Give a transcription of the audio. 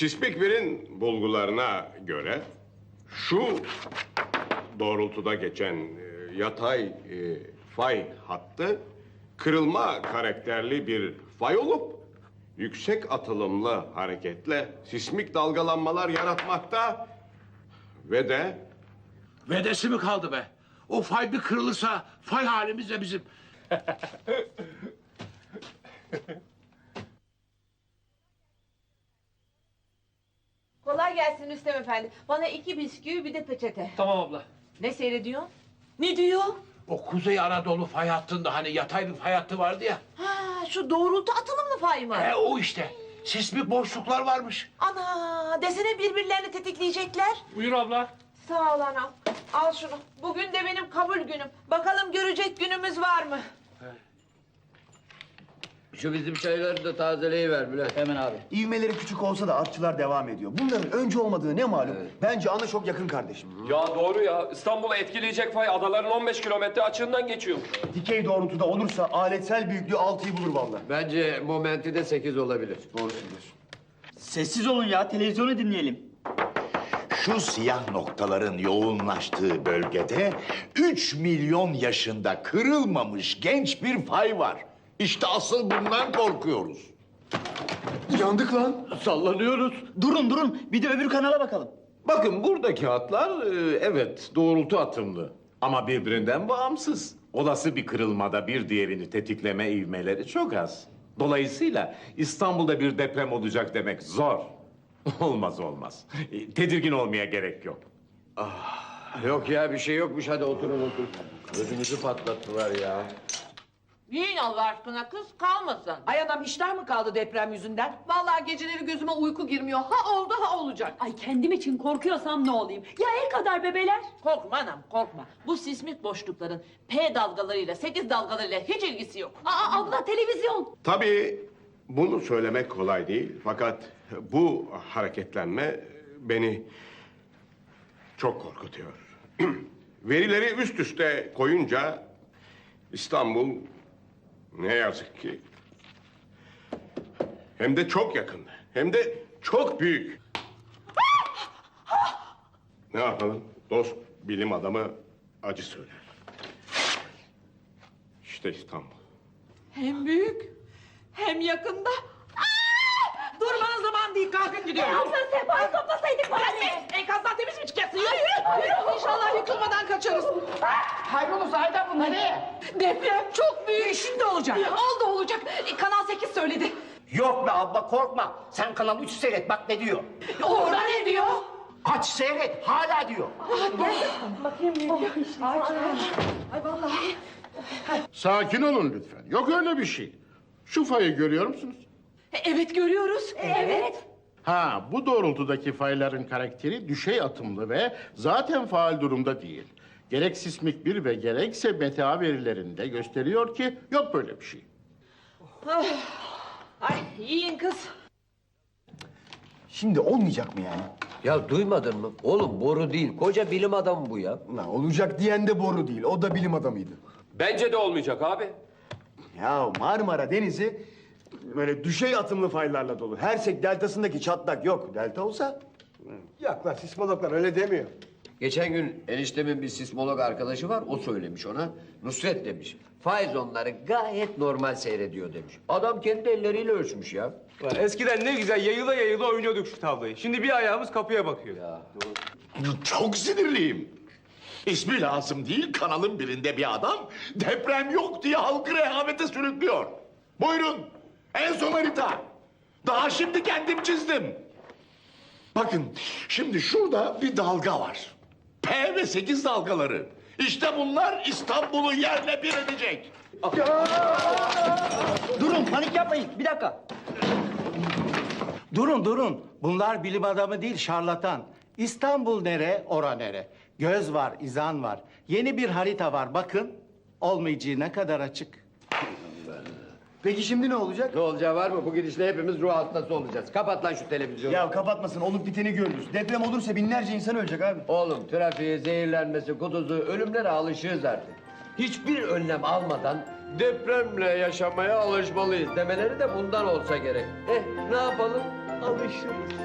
Sismik birin bulgularına göre şu doğrultuda geçen e, yatay e, fay hattı kırılma karakterli bir fay olup yüksek atılımlı hareketle sismik dalgalanmalar yaratmakta ve de Vedesi mi kaldı be? O fay bir kırılırsa fay halimiz de bizim. Kolay gelsin Rüstem Efendi. Bana iki bisküvi bir de peçete. Tamam abla. Ne seyrediyor? Ne diyor? O Kuzey Anadolu fay hattında hani yatay bir fay hattı vardı ya. Ha şu doğrultu atılımlı fay mı? E o işte. Sismik boşluklar varmış. Ana desene birbirlerini tetikleyecekler. Buyur abla. Sağ ol anam. Al şunu. Bugün de benim kabul günüm. Bakalım görecek günümüz var mı? Şu bizim çayları da tazeleyiver Bülent. Hemen abi. İvmeleri küçük olsa da artçılar devam ediyor. Bunların önce olmadığı ne malum? Bence ana çok yakın kardeşim. Ya doğru ya. İstanbul'u etkileyecek fay adaların 15 kilometre açığından geçiyor. Dikey doğrultuda olursa aletsel büyüklüğü 6'yı bulur vallahi. Bence momenti de 8 olabilir. Doğru söylüyorsun. Sessiz olun ya, televizyonu dinleyelim. Şu siyah noktaların yoğunlaştığı bölgede 3 milyon yaşında kırılmamış genç bir fay var. İşte asıl bundan korkuyoruz. Yandık lan. Sallanıyoruz. Durun durun, bir de öbür kanala bakalım. Bakın buradaki hatlar e, evet doğrultu atımlı ama birbirinden bağımsız. Olası bir kırılmada bir diğerini tetikleme ivmeleri çok az. Dolayısıyla İstanbul'da bir deprem olacak demek zor. Olmaz olmaz. E, Tedirgin olmaya gerek yok. Yok ya bir şey yokmuş hadi oturun oturun. Gözümüzü patlattılar ya. Yiyin Allah aşkına kız kalmasın. Ay anam iştah mı kaldı deprem yüzünden? Vallahi geceleri gözüme uyku girmiyor. Ha oldu ha olacak. Ay kendim için korkuyorsam ne olayım? Ya el kadar bebeler? Korkma anam korkma. Bu sismik boşlukların P dalgalarıyla 8 dalgalarıyla hiç ilgisi yok. Aa abla televizyon. tabii bunu söylemek kolay değil fakat bu hareketlenme beni çok korkutuyor. Verileri üst üste koyunca İstanbul ne yazık ki hem de çok yakın hem de çok büyük. ne yapalım? Dost bilim adamı acı söyler. İşte İstanbul. Hem büyük hem yakında. Durmanın zaman değil kalkın gidiyoruz. Abla sehpayı toplasaydık bari. Enkazdan temiz mi çıkacaksın? Yürü. İnşallah yıkılmadan kaçarız. Hayrola sahiden bu nereye? Deprem çok büyük. Şimdi olacak. Oldu olacak. E, Kanal 8 söyledi. Yok be abla korkma. Sen Kanal 3 seyret bak ne diyor. Orada ne diyor? Aç seyret hala diyor. Sakin olun lütfen. Yok öyle bir şey. Şu fayı görüyor musunuz? E, Evet görüyoruz. Evet. Ha, bu doğrultudaki fayların karakteri düşey atımlı ve zaten faal durumda değil. Gerek sismik bir ve gerekse MTA verilerinde gösteriyor ki yok böyle bir şey. Ay yiyin kız. Şimdi olmayacak mı yani? Ya duymadın mı? Oğlum boru değil. Koca bilim adamı bu ya. Lan olacak diyen de boru değil. O da bilim adamıydı. Bence de olmayacak abi. Ya Marmara Denizi böyle düşey atımlı faylarla dolu. Hersek deltasındaki çatlak yok. Delta olsa... Yok lan sismologlar öyle demiyor. Geçen gün eniştemin bir sismolog arkadaşı var. O söylemiş ona. Nusret demiş. Faiz onları gayet normal seyrediyor demiş. Adam kendi elleriyle ölçmüş ya. Eskiden ne güzel yayıla yayıla oynuyorduk şu tabloyu. Şimdi bir ayağımız kapıya bakıyor. Çok sinirliyim. İsmi lazım değil kanalın birinde bir adam deprem yok diye halkı rehavete sürüklüyor. Buyurun en son harita. Daha şimdi kendim çizdim. Bakın şimdi şurada bir dalga var. P ve 8 dalgaları. İşte bunlar İstanbul'u yerle bir edecek. Durun, panik yapmayın. Bir dakika. Durun, durun. Bunlar bilim adamı değil, şarlatan. İstanbul nere, ora nere? Göz var, izan var. Yeni bir harita var, bakın. Olmayacağı ne kadar açık. Peki şimdi ne olacak? Ne olacağı var mı? Bu gidişle hepimiz ruh hastası olacağız. Kapat lan şu televizyonu. Ya kapatmasın olup biteni görürüz. Deprem olursa binlerce insan ölecek abi. Oğlum trafiğe, zehirlenmesi, kutuzu, ölümlere alışığız artık. Hiçbir önlem almadan depremle yaşamaya alışmalıyız demeleri de bundan olsa gerek. Eh ne yapalım? Alışırız.